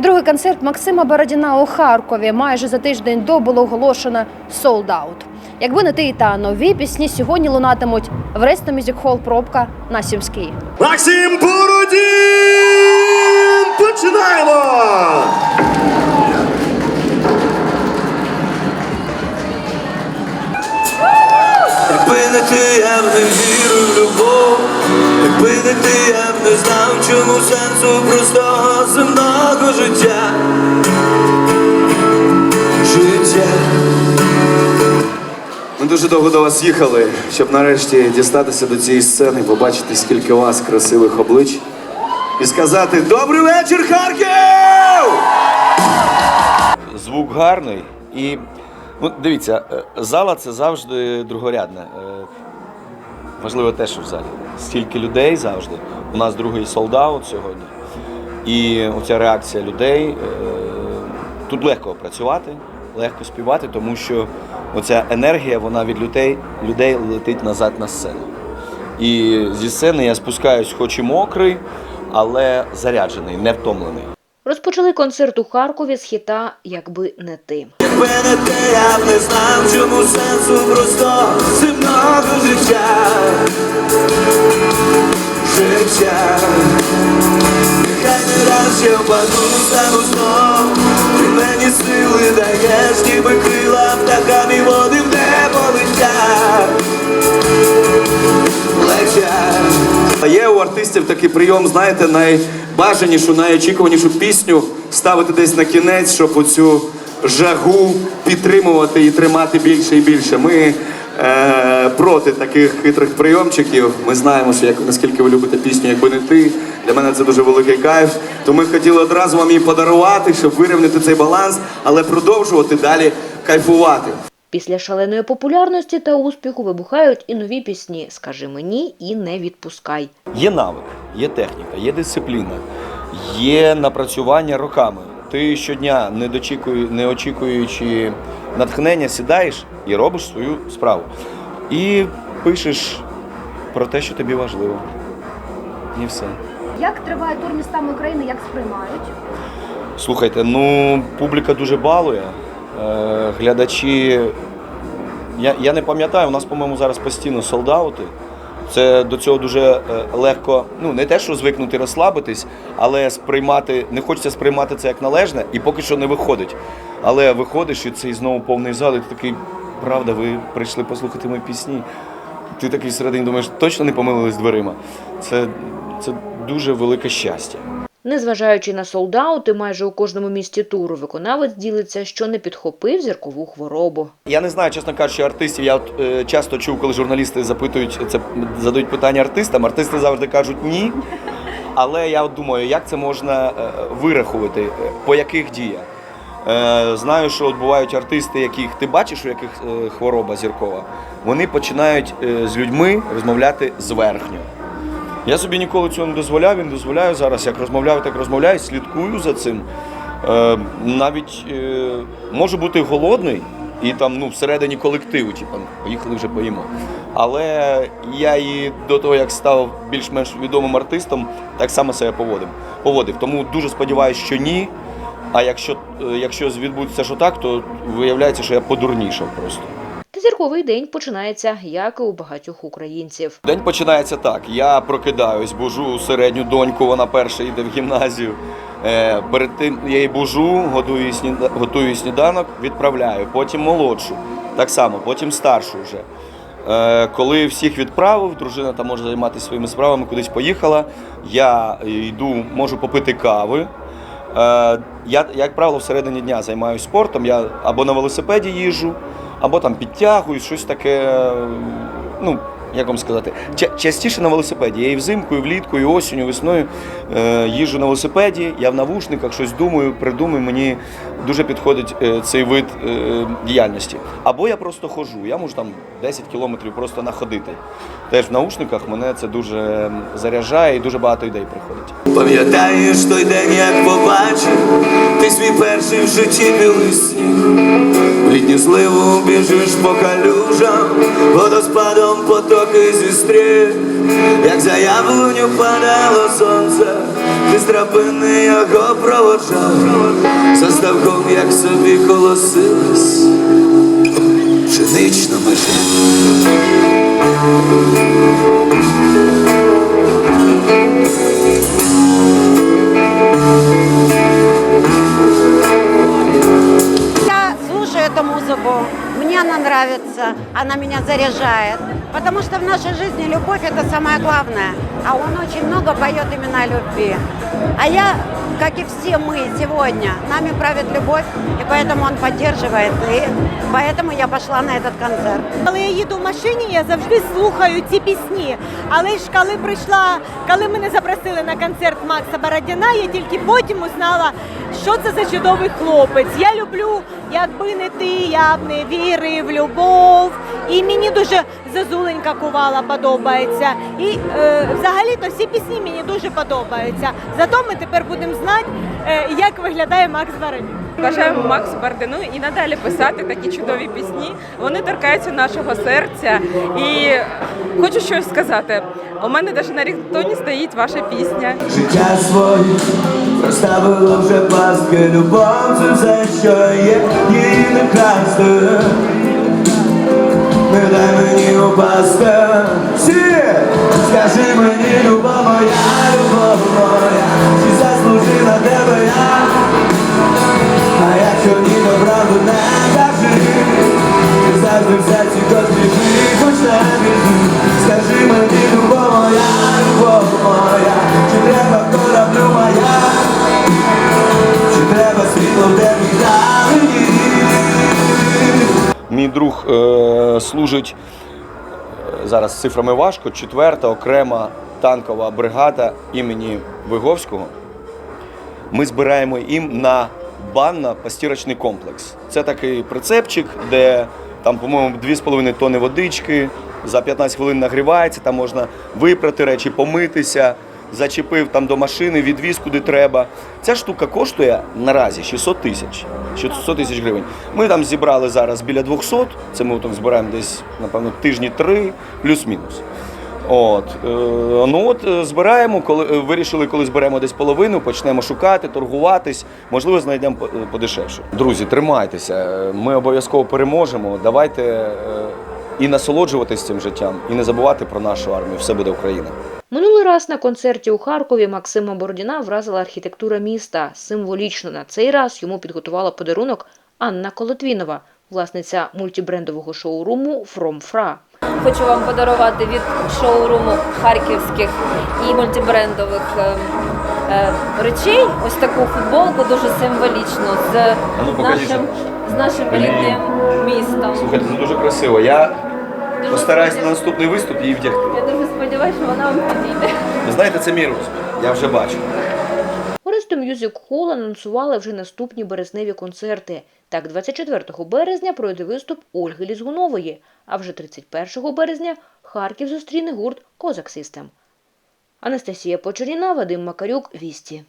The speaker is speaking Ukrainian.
Другий концерт Максима Бородіна у Харкові майже за тиждень до було оголошено «Sold Out». Якби не ти та нові пісні сьогодні лунатимуть в Ресто Мюзик Холл пробка на Сімській. Максим Бородін! Починаємо! Якби не ти, я б не вірив любов, якби не ти, я не знав, чому сенсу простого земного життя. Життя. Ми дуже довго до вас їхали, щоб нарешті дістатися до цієї сцени, побачити, скільки у вас красивих облич. І сказати Добрий вечір, Харків! звук гарний. І ну, дивіться, е, зала це завжди другорядне. Важливо те, що в залі. Стільки людей завжди. У нас другий солдаут сьогодні. І оця реакція людей. е, Тут легко працювати, легко співати, тому що оця енергія вона від людей, людей летить назад на сцену. І зі сцени я спускаюсь, хоч і мокрий, але заряджений, не втомлений. Розпочали концерт у Харкові з хіта Якби не ти. Якби не ти, я б не знав, чому сенсу простого я впаду, стану знов. Ти мені сили даєш, ніби крила птахам і води в небо. Летять. А є у артистів такий прийом, знаєте, найбажанішу, найочікуванішу пісню ставити десь на кінець, щоб оцю жагу підтримувати і тримати більше і більше. Ми е, проти таких хитрих прийомчиків. Ми знаємо, що як наскільки ви любите пісню, якби не ти. Для мене це дуже великий кайф. То ми хотіли одразу вам її подарувати, щоб вирівняти цей баланс, але продовжувати далі кайфувати. Після шаленої популярності та успіху вибухають і нові пісні Скажи мені і не відпускай. Є навик, є техніка, є дисципліна, є напрацювання роками. Ти щодня, не, дочікую, не очікуючи натхнення, сідаєш і робиш свою справу. І пишеш про те, що тобі важливо. І все. Як триває тур містами України, як сприймають? Слухайте, ну публіка дуже балує. Е, глядачі. Я, я не пам'ятаю, у нас, по-моєму, зараз постійно солдаути. Це до цього дуже е, легко, ну не те, що звикнути розслабитись, але сприймати, не хочеться сприймати це як належне, і поки що не виходить. Але виходиш, і цей знову повний зал, і ти такий, правда, ви прийшли послухати мої пісні. Ти такий всередині думаєш, точно не помилились дверима. Це, це дуже велике щастя. Незважаючи на солдаути, майже у кожному місті туру виконавець ділиться, що не підхопив зіркову хворобу. Я не знаю, чесно кажучи, артистів. Я е, часто чув, коли журналісти запитують це, задають питання артистам. Артисти завжди кажуть ні. Але я от думаю, як це можна е, вирахувати, е, по яких діях. Знаю, що от бувають артисти, яких ти бачиш, у яких хвороба зіркова, вони починають з людьми розмовляти зверхньо. Я собі ніколи цього не дозволяв, він дозволяю зараз. Як розмовляю, так розмовляю, слідкую за цим. Е, навіть е, можу бути голодний і там ну, всередині колективу, типу, поїхали вже поїмо. Але я і до того, як став більш-менш відомим артистом, так само себе поводив. поводив. Тому дуже сподіваюся, що ні. А якщо, е, якщо відбудеться, що так, то виявляється, що я подурнішав просто. Та зірковий день починається, як і у багатьох українців. День починається так. Я прокидаюсь, бужу середню доньку, вона перша йде в гімназію. Е, перед тим я її бужу, готую їй сніда... готую сніданок, відправляю. Потім молодшу, так само, потім старшу вже. Е, коли всіх відправив, дружина там може займатися своїми справами, кудись поїхала. Я йду, можу попити кави. Е, я, як правило, всередині дня займаюся спортом. Я або на велосипеді їжджу, або там підтягую, щось таке. Ну, як вам сказати, частіше на велосипеді. Я і взимку, і влітку, і осінню, і весною е, їжджу на велосипеді, я в навушниках щось думаю, придумую. Мені дуже підходить е, цей вид е, діяльності. Або я просто ходжу. Я можу там 10 кілометрів просто находити. Теж в наушниках мене це дуже заряджає і дуже багато ідей приходить. Пам'ятаєш той день, як побачив, ти свій перший в житті білий сніг. Літню зливу біжиш по калюжам, водоспадом потоки зі стріх, як за яблуню падало сонце, ти з драбини його проводжав, за ставком, як собі колосилась, пшенична межа. Слушаю эту музыку, мне она нравится, она меня заряжает. Потому что в нашей жизни любовь это самое главное. А он очень много поет именно о любви. А я, как и все мы сегодня, нами правит любовь, и поэтому он поддерживает. И поэтому я пошла на этот концерт. Коли я їду в машині, я завжди слухаю ці пісні. Але ж коли прийшла, коли мене запросили на концерт Макса Бородіна, я тільки потім узнала, що це за чудовий хлопець. Я люблю, якби не ти, я б не вірив в любов. І мені дуже зазуленька кувала подобається. І е, взагалі-то всі пісні мені дуже подобаються. Зато ми тепер будемо знати, е, як виглядає Макс Бородін. Бажаємо Максу Бардину і надалі писати такі чудові пісні. Вони торкаються нашого серця. І хочу щось сказати. У мене навіть на ріктоні стоїть ваша пісня. Життя своє розставило вже пастки Любов це все, що є, її не красти Не дай мені упасти Е, служить е, зараз цифрами важко. Четверта окрема танкова бригада імені Виговського. Ми збираємо їм на банно-постірочний комплекс. Це такий прицепчик, де там, по-моєму, 2,5 тонни водички, за 15 хвилин нагрівається, там можна випрати речі, помитися, зачепив там до машини, відвіз куди треба. Ця штука коштує наразі 600 тисяч. 600 тисяч гривень. Ми там зібрали зараз біля 200, це ми там збираємо десь, напевно, тижні три, плюс-мінус. От, е, ну от е, збираємо, коли е, вирішили, коли зберемо десь половину, почнемо шукати, торгуватись, можливо, знайдемо подешевше. Друзі, тримайтеся, ми обов'язково переможемо. Давайте і насолоджуватись цим життям, і не забувати про нашу армію. Все буде Україна. Минулий раз на концерті у Харкові Максима Бородіна вразила архітектура міста. Символічно на цей раз йому підготувала подарунок Анна Колотвінова, власниця мультібрендового шоуруму From Fra. Хочу вам подарувати від шоуруму харківських і мультибрендових е, е, речей ось таку футболку дуже символічну з ну, нашим, з нашим рідним містом. Слухайте, це дуже красиво. Я Дуже постараюсь на наступний виступ її вдягти. Сподіваюся, що вона вам підійде. Ви знаєте, це мій розмір. Я вже бачу. Оресто Мюзик Холл анонсували вже наступні березневі концерти. Так, 24 березня пройде виступ Ольги Лізгунової, а вже 31 березня Харків зустріне гурт Козак Систем. Анастасія Почеріна, Вадим Макарюк, Вісті.